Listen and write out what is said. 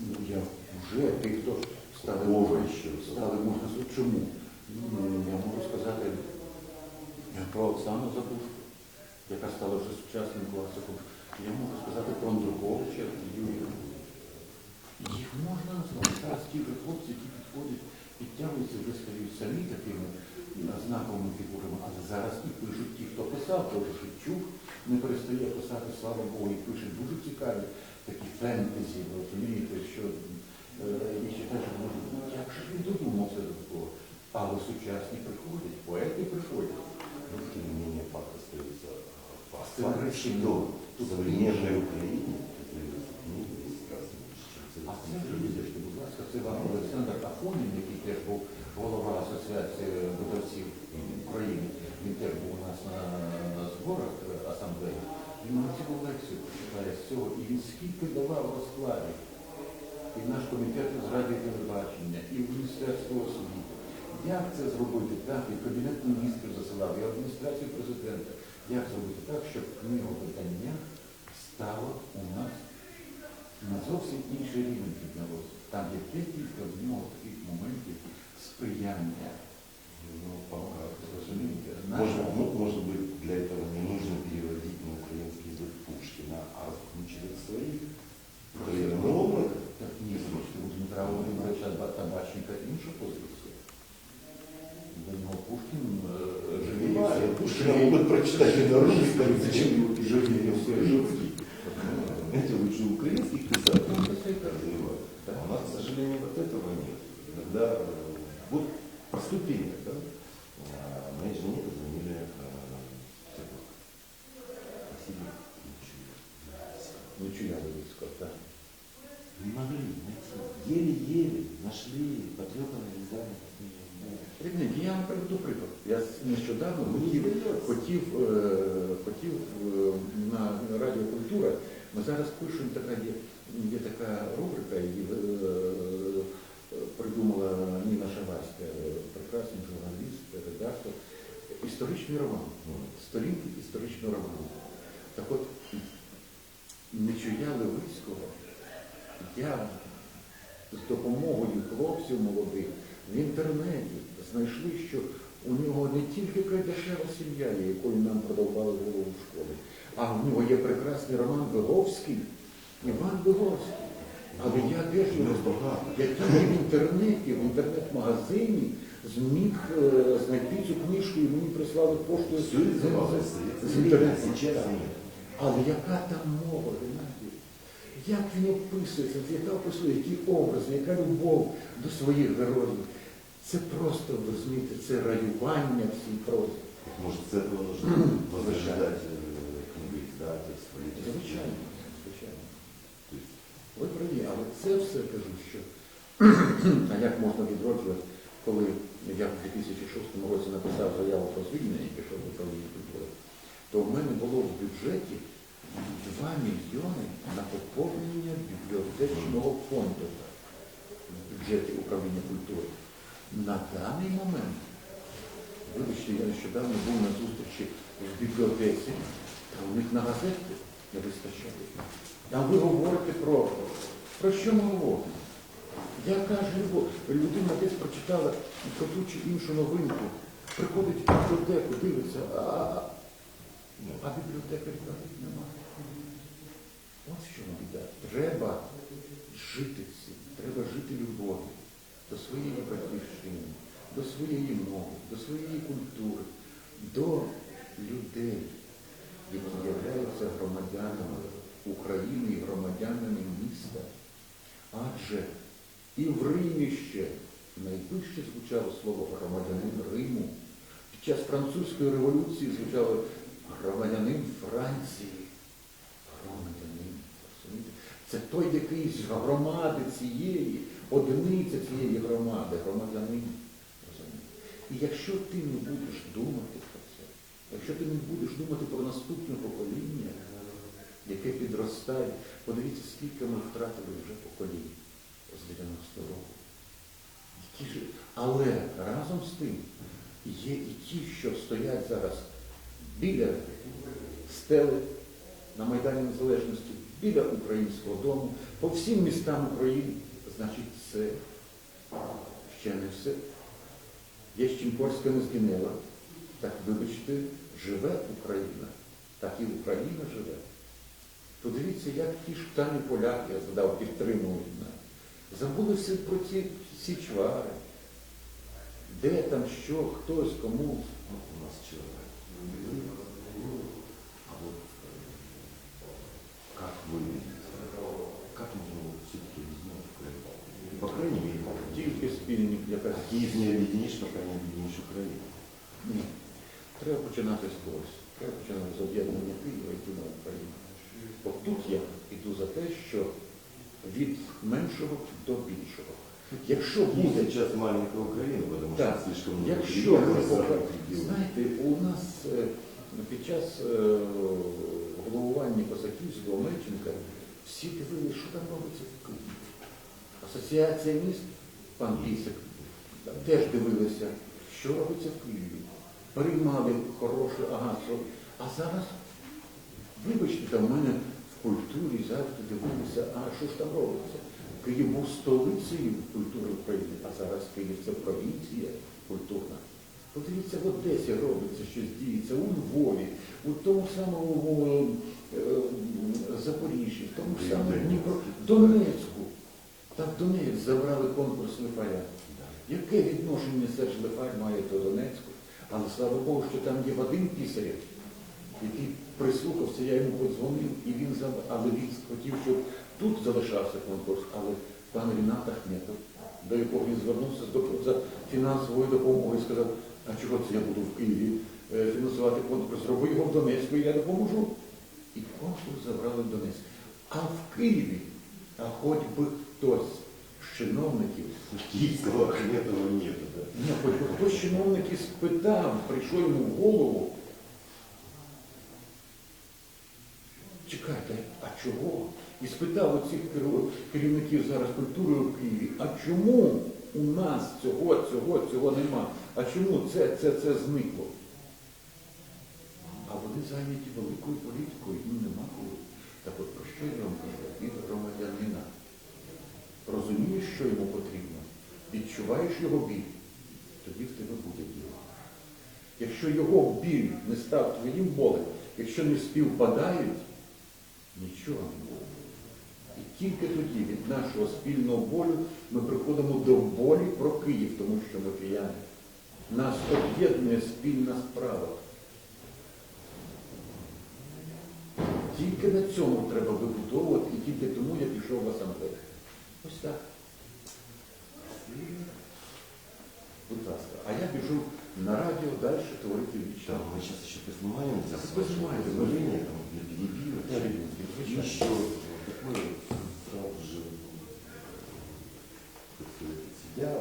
Ну, я вже тих, хто стали Кого стали можна сказати, чому? Ну, я можу сказати про Оксану Забушку, яка стала вже сучасним класиком. Я можу сказати про Андруковича Юрія. Їх можна назвати. Зараз ті вже хлопці, які підходять, підтягуються, вже стають самі такими знаковими фігурами, але зараз і пишуть ті, хто писав, же Шевчук не перестає писати, слава Богу, і пише дуже цікаві такі фентезі, розумієте, що е, і читаєш, може, ну як же він додумався до такого? Але сучасні приходять, поети приходять. Ну, тем не менее, факт остается Це речі, что ну, в современной Украине появились книги из А це вже будь ласка, це вам Олександр Афонін, який теж був голова Асоціації видавців України. Він теж був у нас на, на зборах е, асамблеї. Він мені цілу лекцію почитає з цього, і він скільки давав розкладів. І наш комітет з радіо і телебачення, і в Міністерство освіти. Як це зробити так? І Кабінет міністрів засилав, і адміністрацію президента. Як зробити так, щоб книговидання стало у нас на зовсім інший рівень піднялося. Там є декілька в нього таких моментів сприяння. Пушкина могут прочитать и народный зачем его пижонили Жирский. Знаете, лучше украинских писателей. А у нас, к сожалению, вот этого нет. Иногда э, вот по ступеням, да, а мои жене позвонили э, Василий Лучуянович. Лучуянович, да. Не могли найти. Еле-еле нашли я вам приведу приклад. Я нещодавно хотів, хотів, е, хотів е, на Радіо Культура, ми зараз пишемо, така є, є така рубрика, її е, придумала Ніна Шаварська, е, прекрасний журналіст, редактор, історичний роман. Сторінки історичного роману. Так от, Нечуя Левицького, я з допомогою хлопців молодих в інтернеті знайшли, що у нього не тільки Кайдашева сім'я, є, якою нам продавали голову в школі, а в нього є прекрасний роман Виговський, Іван Виговський. Але я теж його багато. який в інтернеті, в інтернет-магазині зміг е, знайти цю книжку і мені прислали поштою Все издавалось з інтернету. Але яка там мова, Геннадій? Як він описується, яка описує, які образи, яка любов до своїх героїв. Це просто, ви розумієте, це раювання в цій прозі. Может, с этого нужно возрождать э, книгоиздательство? эти Звичайно, звичайно. То есть, Ви праві, але це все кажу, що а як можна відроджувати, коли я в 2006 році написав заяву про звільнення і пішов в управління культури, то в мене було в бюджеті 2 мільйони на поповнення бібліотечного фонду в бюджеті управління культури. На даний момент, вибачте, я нещодавно був на зустрічі в бібліотеці, та у них на газети не вистачає. Там ви говорите про, про що ми говоримо? Ж любов? Людина десь прочитала про ту чи іншу новинку, приходить в бібліотеку, дивиться, а, а бібліотекарів кажуть, немає. От в чому біда. Треба жити цим, треба жити любов'ю до своєї батьківщини, до своєї мови, до своєї культури, до людей, які являються громадянами України і громадянами міста. Адже і в Римі ще найвище звучало слово громадянин Риму. Під час французької революції звучало громадянин Франції. Громадянин. Це той якийсь з громади цієї, одиниця цієї громади, громадянин. І якщо ти не будеш думати про це, якщо ти не будеш думати про наступне покоління, яке підростає, подивіться, скільки ми втратили вже поколінь з 90 року. Але разом з тим є і ті, що стоять зараз біля стели на Майдані Незалежності, біля українського дому, по всім містам України, значить це ще не все. Є чим Польська не згинела, так вибачте, живе Україна, так і Україна живе. Подивіться, як ті ж самі поляки, я задав, підтримують нас. Забули все про ці всі чвари. Де там що, хтось кому. Ну, у нас человек. по крайней мере, Тільки спільник якась. Киев не объединишь, пока не объединишь Украину. Ні. Треба починати з когось. Треба починати з об'єднання Києва і йти на Україну. От тут я йду за те, що від меншого до більшого. Якщо Есть буде сейчас маленькая Украина, потому что Так, слишком много Якщо ми влияния покажемо, разных регионов. знаєте, у нас е, під час е, головування Косаківського Мельченка всі дивилися, що там робиться в Києві. Асоціація міст, пан Бісик, теж дивилися, що робиться в Києві. Приймали хороше, ага. А зараз, вибачте, там в мене в культурі завжди дивилися, а що ж там робиться? Київ був столицею культури України, а зараз Київ це провінція культурна. Подивіться, в Одесі робиться щось діється, у Львові, у тому самому е, Запоріжжі, в тому самому Дніпро, Донецьку. Там Донець забрали конкурсний порядок. Яке відношення Серж Лефаль має до Донецьку? Але слава Богу, що там є Вадим Пісарєв, який прислухався, я йому подзвонив, і він заб... але він хотів, щоб тут залишався конкурс, але пан Рінат Ахметов, до якого він звернувся за фінансовою допомогою, сказав, а чого це я буду в Києві е, фінансувати конкурс, зроби його в Донецьку, і я допоможу. І конкурс забрали в Донецьк. А в Києві, а хоч би хтось з чиновників Киевского Ахметова да? ні, хоч би хтось з чиновників спитав, прийшов йому в голову. Чекайте, а чого? І спитав оцих керівників зараз культури в Києві, а чому у нас цього, цього, цього нема? А чому це, це, це зникло? А вони зайняті великою політикою, їм нема коли. Так от про що я вам кажу? Від громадянина. Розумієш, що йому потрібно, відчуваєш його біль, тоді в тебе буде діло. Якщо його біль не став твоїм болем, якщо не співпадають, нічого не буде. І тільки тоді від нашого спільного болю ми приходимо до болі про Київ, тому що ми кияни. Нас об'єднує спільна справа. Тільки на цьому треба вибудовувати, і тільки тому я пішов в асамблею. Ось так. Будь. А я бежу на радіо далі творити вічі. Да, ми зараз ще познимаємося. Познимаємося. Звернення там, дебіли, чи еще Такое сразу же я